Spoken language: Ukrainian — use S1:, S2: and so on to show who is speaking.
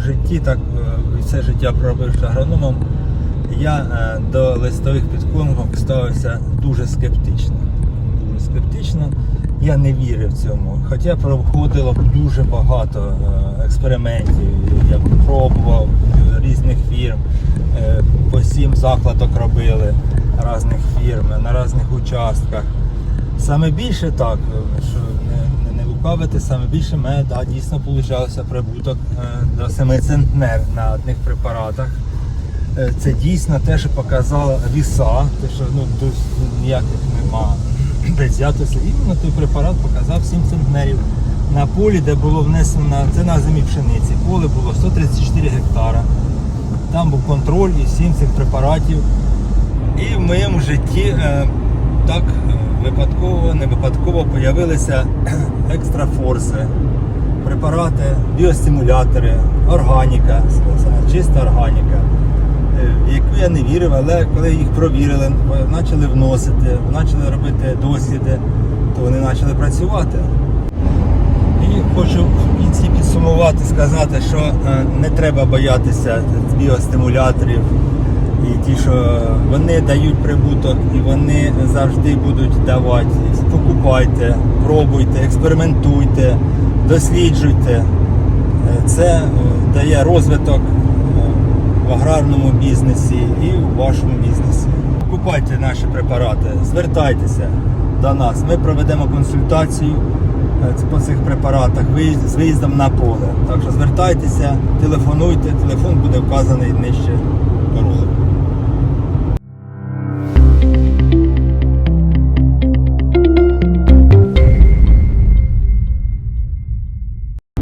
S1: житті, так е, все життя пробивши агрономом, я е, до листових підкормок ставився дуже скептично. Дуже скептично. Я не вірив цьому. Хоча проходило дуже багато е, експериментів. Я пробував різних фірм, по сім закладок робили різних фірм на різних участках. Саме більше так, що лукавити, саме більше мене да, дійсно получався прибуток е, до 7 центнер на одних препаратах. Е, Це дійсно те, що показала віса, те, що ну, ніяких нема предвзятості. Іменно той препарат показав 7 центнерів на полі, де було внесено, це на зимі пшениці. Поле було 134 гектара. Там був контроль і 7 цих препаратів. І в моєму житті е, так е, випадково, не випадково появилися екстрафорси, препарати, біостимулятори, органіка, чиста органіка, е, в яку я не вірив, але коли їх провірили, почали вносити, почали робити досліди, то вони почали працювати. І хочу в кінці підсумувати, сказати, що е, не треба боятися біостимуляторів і ті, що вони дають прибуток і вони завжди будуть давати. Покупайте, пробуйте, експериментуйте, досліджуйте. Е, Це е, дає розвиток е, в аграрному бізнесі і в вашому бізнесі. Купуйте наші препарати, звертайтеся до нас. Ми проведемо консультацію по цих препаратах з виїздом на поле. Так що звертайтеся, телефонуйте, телефон буде вказаний нижче